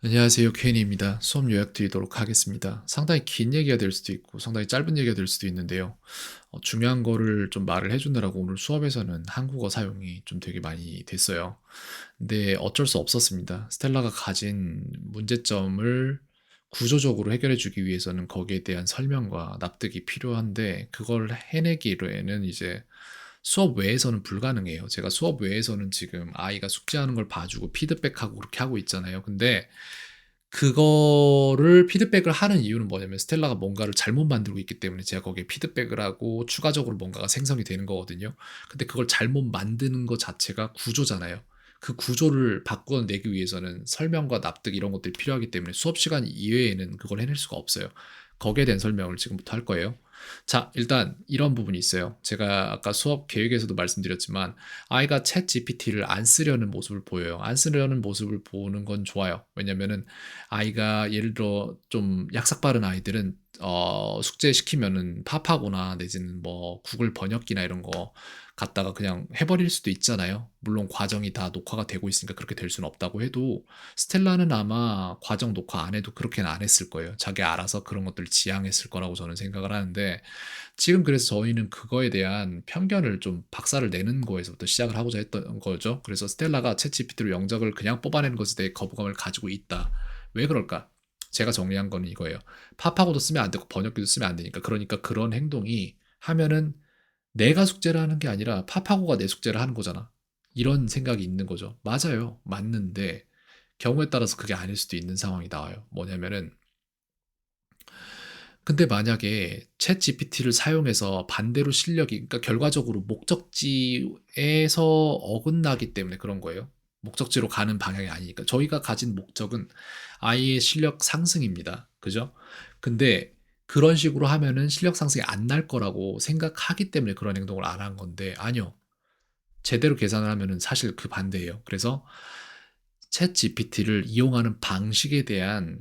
안녕하세요. 케인입니다. 수업 요약 드리도록 하겠습니다. 상당히 긴 얘기가 될 수도 있고 상당히 짧은 얘기가 될 수도 있는데요. 어, 중요한 거를 좀 말을 해주느라고 오늘 수업에서는 한국어 사용이 좀 되게 많이 됐어요. 근데 어쩔 수 없었습니다. 스텔라가 가진 문제점을 구조적으로 해결해 주기 위해서는 거기에 대한 설명과 납득이 필요한데 그걸 해내기에는 이제 수업 외에서는 불가능해요. 제가 수업 외에서는 지금 아이가 숙제하는 걸 봐주고 피드백하고 그렇게 하고 있잖아요. 근데 그거를 피드백을 하는 이유는 뭐냐면 스텔라가 뭔가를 잘못 만들고 있기 때문에 제가 거기에 피드백을 하고 추가적으로 뭔가가 생성이 되는 거거든요. 근데 그걸 잘못 만드는 것 자체가 구조잖아요. 그 구조를 바꿔내기 위해서는 설명과 납득 이런 것들이 필요하기 때문에 수업 시간 이외에는 그걸 해낼 수가 없어요. 거기에 대한 설명을 지금부터 할 거예요. 자, 일단 이런 부분이 있어요. 제가 아까 수업 계획에서도 말씀드렸지만 아이가 챗 GPT를 안 쓰려는 모습을 보여요. 안 쓰려는 모습을 보는 건 좋아요. 왜냐면은 아이가 예를 들어 좀 약삭 빠른 아이들은 어, 숙제 시키면은 팝하거나 내지는 뭐 구글 번역기나 이런 거 갖다가 그냥 해버릴 수도 있잖아요. 물론 과정이 다 녹화가 되고 있으니까 그렇게 될 수는 없다고 해도 스텔라는 아마 과정 녹화 안 해도 그렇게는 안 했을 거예요. 자기 알아서 그런 것들을 지향했을 거라고 저는 생각을 하는데 지금 그래서 저희는 그거에 대한 편견을 좀 박살을 내는 거에서부터 시작을 하고자 했던 거죠. 그래서 스텔라가 챗 GPT로 영작을 그냥 뽑아내는 것에 대해 거부감을 가지고 있다. 왜 그럴까? 제가 정리한 거는 이거예요. 팝하고도 쓰면 안 되고 번역기도 쓰면 안 되니까. 그러니까 그런 행동이 하면은 내가 숙제를 하는 게 아니라 파파고가 내 숙제를 하는 거잖아. 이런 생각이 있는 거죠. 맞아요. 맞는데 경우에 따라서 그게 아닐 수도 있는 상황이 나와요. 뭐냐면은 근데 만약에 챗 GPT를 사용해서 반대로 실력이 그러니까 결과적으로 목적지에서 어긋나기 때문에 그런 거예요. 목적지로 가는 방향이 아니니까 저희가 가진 목적은 아이의 실력 상승입니다. 그죠? 근데 그런 식으로 하면은 실력 상승이 안 날 거라고 생각하기 때문에 그런 행동을 안 한 건데 아니요. 제대로 계산을 하면은 사실 그 반대예요. 그래서 챗 GPT를 이용하는 방식에 대한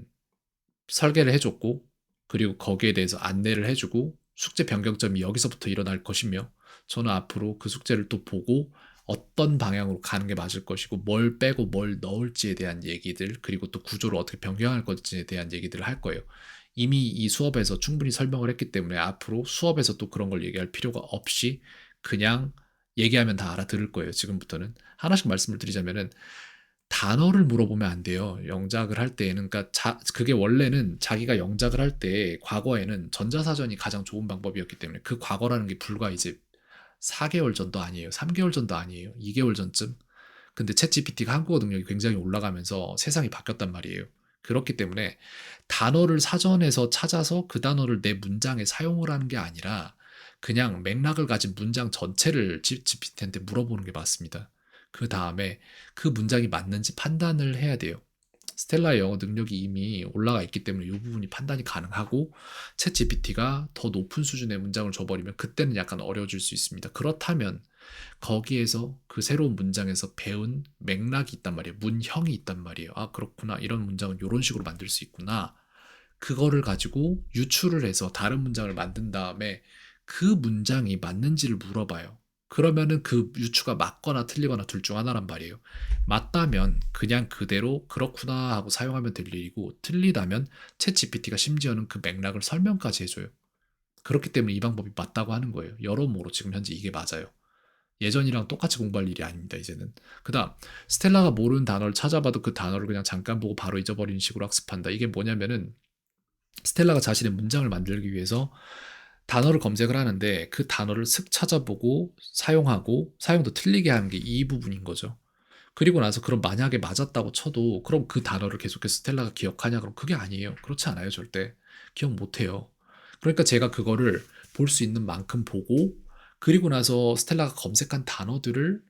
설계를 해줬고 그리고 거기에 대해서 안내를 해주고 숙제 변경점이 여기서부터 일어날 것이며 저는 앞으로 그 숙제를 또 보고 어떤 방향으로 가는 게 맞을 것이고 뭘 빼고 뭘 넣을지에 대한 얘기들 그리고 또 구조를 어떻게 변경할 것지에 대한 얘기들을 할 거예요. 이미 이 수업에서 충분히 설명을 했기 때문에 앞으로 수업에서 또 그런 걸 얘기할 필요가 없이 그냥 얘기하면 다 알아들을 거예요. 지금부터는 하나씩 말씀을 드리자면은 단어를 물어보면 안 돼요. 영작을 할 때에는 그러니까 자, 그게 원래는 자기가 영작을 할 때 과거에는 전자사전이 가장 좋은 방법이었기 때문에 그 과거라는 게 불과 이제 4개월 전도 아니에요. 3개월 전도 아니에요. 2개월 전쯤. 근데 챗GPT가 한국어 능력이 굉장히 올라가면서 세상이 바뀌었단 말이에요. 그렇기 때문에 단어를 사전에서 찾아서 그 단어를 내 문장에 사용을 하는 게 아니라 그냥 맥락을 가진 문장 전체를 GPT한테 물어보는 게 맞습니다. 그 다음에 그 문장이 맞는지 판단을 해야 돼요. 스텔라의 영어 능력이 이미 올라가 있기 때문에 이 부분이 판단이 가능하고 챗 GPT가 더 높은 수준의 문장을 줘버리면 그때는 약간 어려워질 수 있습니다. 그렇다면 거기에서 그 새로운 문장에서 배운 맥락이 있단 말이에요. 문형이 있단 말이에요. 아, 그렇구나. 이런 문장은 이런 식으로 만들 수 있구나. 그거를 가지고 유추를 해서 다른 문장을 만든 다음에 그 문장이 맞는지를 물어봐요. 그러면은 그 유추가 맞거나 틀리거나 둘 중 하나란 말이에요. 맞다면 그냥 그대로 그렇구나 하고 사용하면 될 일이고 틀리다면 챗 GPT가 심지어는 그 맥락을 설명까지 해줘요. 그렇기 때문에 이 방법이 맞다고 하는 거예요. 여러모로 지금 현재 이게 맞아요. 예전이랑 똑같이 공부할 일이 아닙니다, 이제는. 그 다음, 스텔라가 모르는 단어를 찾아봐도 그 단어를 그냥 잠깐 보고 바로 잊어버리는 식으로 학습한다. 이게 뭐냐면은, 스텔라가 자신의 문장을 만들기 위해서 단어를 검색을 하는데 그 단어를 슥 찾아보고 사용하고 사용도 틀리게 하는 게 이 부분인 거죠. 그리고 나서 그럼 만약에 맞았다고 쳐도 그럼 그 단어를 계속해서 스텔라가 기억하냐? 그럼 그게 아니에요. 그렇지 않아요, 절대. 기억 못 해요. 그러니까 제가 그거를 볼 수 있는 만큼 보고 그리고 나서 스텔라가 검색한 단어들을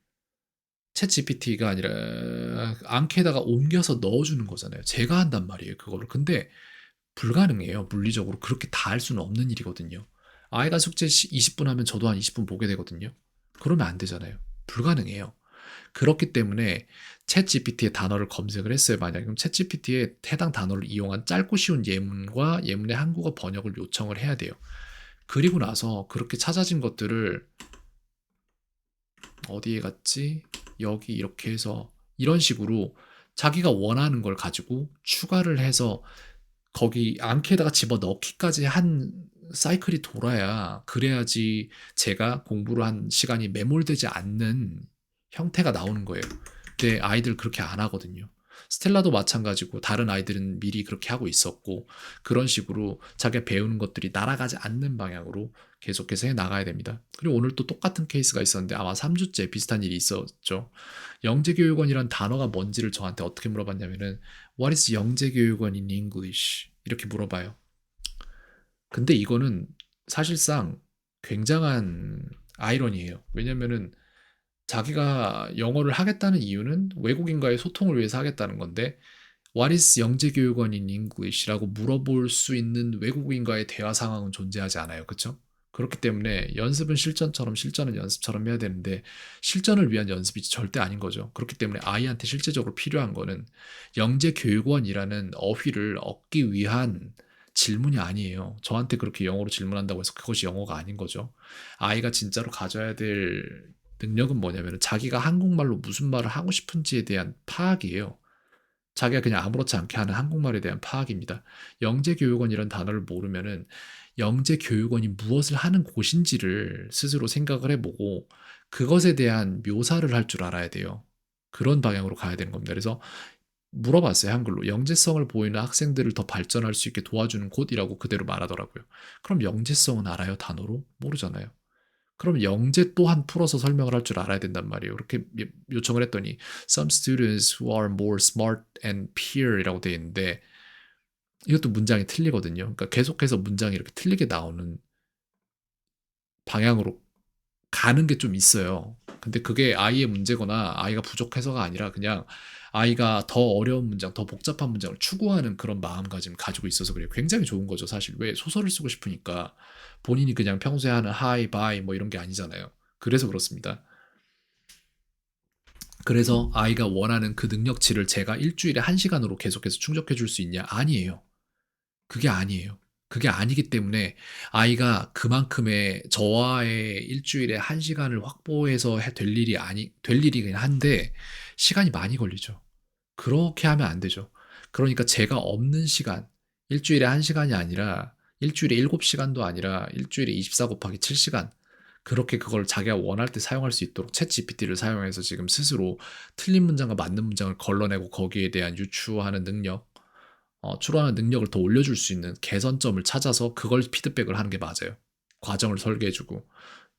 챗 GPT가 아니라 앙케에다가 옮겨서 넣어주는 거잖아요. 제가 한단 말이에요, 그거를. 근데 불가능해요. 물리적으로 그렇게 다 할 수는 없는 일이거든요. 아이가 숙제 20분 하면 저도 한 20분 보게 되거든요. 그러면 안 되잖아요. 불가능해요. 그렇기 때문에 챗 GPT의 단어를 검색을 했어요. 만약 그럼 챗 GPT의 해당 단어를 이용한 짧고 쉬운 예문과 예문의 한국어 번역을 요청을 해야 돼요. 그리고 나서 그렇게 찾아진 것들을 어디에 갔지? 여기 이렇게 해서 이런 식으로 자기가 원하는 걸 가지고 추가를 해서 거기 앙케에다가 집어 넣기까지 한 사이클이 돌아야 그래야지 제가 공부를 한 시간이 매몰되지 않는 형태가 나오는 거예요. 근데 아이들 그렇게 안 하거든요. 스텔라도 마찬가지고 다른 아이들은 미리 그렇게 하고 있었고 그런 식으로 자기가 배우는 것들이 날아가지 않는 방향으로 계속해서 해 나가야 됩니다. 그리고 오늘 또 똑같은 케이스가 있었는데 아마 3주째 비슷한 일이 있었죠. 영재교육원이란 단어가 뭔지를 저한테 어떻게 물어봤냐면은 What is 영재교육원 in English? 이렇게 물어봐요. 근데 이거는 사실상 굉장한 아이러니예요. 왜냐면은 자기가 영어를 하겠다는 이유는 외국인과의 소통을 위해서 하겠다는 건데 What is 영재교육원 in English라고 물어볼 수 있는 외국인과의 대화 상황은 존재하지 않아요. 그렇죠? 그렇기 때문에 연습은 실전처럼 실전은 연습처럼 해야 되는데 실전을 위한 연습이 절대 아닌 거죠. 그렇기 때문에 아이한테 실제적으로 필요한 거는 영재교육원이라는 어휘를 얻기 위한 질문이 아니에요. 저한테 그렇게 영어로 질문한다고 해서 그것이 영어가 아닌 거죠. 아이가 진짜로 가져야 될 능력은 뭐냐면 자기가 한국말로 무슨 말을 하고 싶은지에 대한 파악이에요. 자기가 그냥 아무렇지 않게 하는 한국말에 대한 파악입니다. 영재교육원이라는 단어를 모르면은 영재교육원이 무엇을 하는 곳인지를 스스로 생각을 해보고 그것에 대한 묘사를 할 줄 알아야 돼요. 그런 방향으로 가야 되는 겁니다. 그래서 물어봤어요, 한글로. 영재성을 보이는 학생들을 더 발전할 수 있게 도와주는 곳이라고 그대로 말하더라고요. 그럼 영재성은 알아요, 단어로? 모르잖아요. 그럼 영재 또한 풀어서 설명을 할 줄 알아야 된단 말이에요. 이렇게 요청을 했더니 some students who are more smart and peer이라고 되어 있는데 이것도 문장이 틀리거든요. 그러니까 계속해서 문장이 이렇게 틀리게 나오는 방향으로 가는 게 좀 있어요. 근데 그게 아이의 문제거나 아이가 부족해서가 아니라 그냥 아이가 더 어려운 문장, 더 복잡한 문장을 추구하는 그런 마음가짐을 가지고 있어서 그래요. 굉장히 좋은 거죠, 사실. 왜 소설을 쓰고 싶으니까 본인이 그냥 평소에 하는 하이, 바이 뭐 이런 게 아니잖아요. 그래서 그렇습니다. 그래서 아이가 원하는 그 능력치를 제가 일주일에 한 시간으로 계속해서 충족해 줄 수 있냐? 아니에요. 그게 아니에요. 그게 아니기 때문에 아이가 그만큼의 저와의 일주일에 한 시간을 확보해서 해- 될 일이 아니 될 일이긴 한데 시간이 많이 걸리죠. 그렇게 하면 안 되죠. 그러니까 제가 없는 시간 일주일에 한 시간이 아니라 일주일에 7시간도 아니라 일주일에 24 곱하기 7시간 그렇게 그걸 자기가 원할 때 사용할 수 있도록 챗 GPT를 사용해서 지금 스스로 틀린 문장과 맞는 문장을 걸러내고 거기에 대한 유추하는 능력 어, 추론하는 능력을 더 올려줄 수 있는 개선점을 찾아서 그걸 피드백을 하는 게 맞아요. 과정을 설계해주고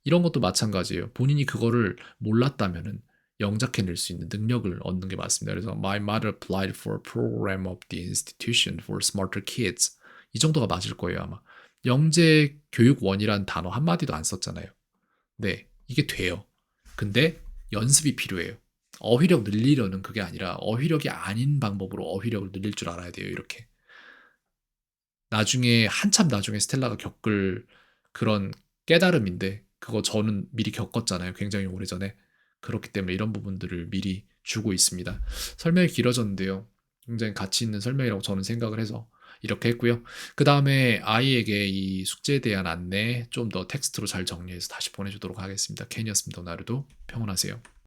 이런 것도 마찬가지예요. 본인이 그거를 몰랐다면은 영작해낼 수 있는 능력을 얻는 게 맞습니다. 그래서 My mother applied for a program of the institution for smarter kids 이 정도가 맞을 거예요 아마. 영재 교육원이란 단어 한 마디도 안 썼잖아요. 네, 이게 돼요. 근데 연습이 필요해요. 어휘력 늘리려는 그게 아니라 어휘력이 아닌 방법으로 어휘력을 늘릴 줄 알아야 돼요. 이렇게. 나중에 한참 나중에 스텔라가 겪을 그런 깨달음인데 그거 저는 미리 겪었잖아요. 굉장히 오래전에. 그렇기 때문에 이런 부분들을 미리 주고 있습니다. 설명이 길어졌는데요. 굉장히 가치 있는 설명이라고 저는 생각을 해서 이렇게 했고요. 그 다음에 아이에게 이 숙제에 대한 안내 좀 더 텍스트로 잘 정리해서 다시 보내주도록 하겠습니다. 캔이었습니다. 오늘도 평온하세요.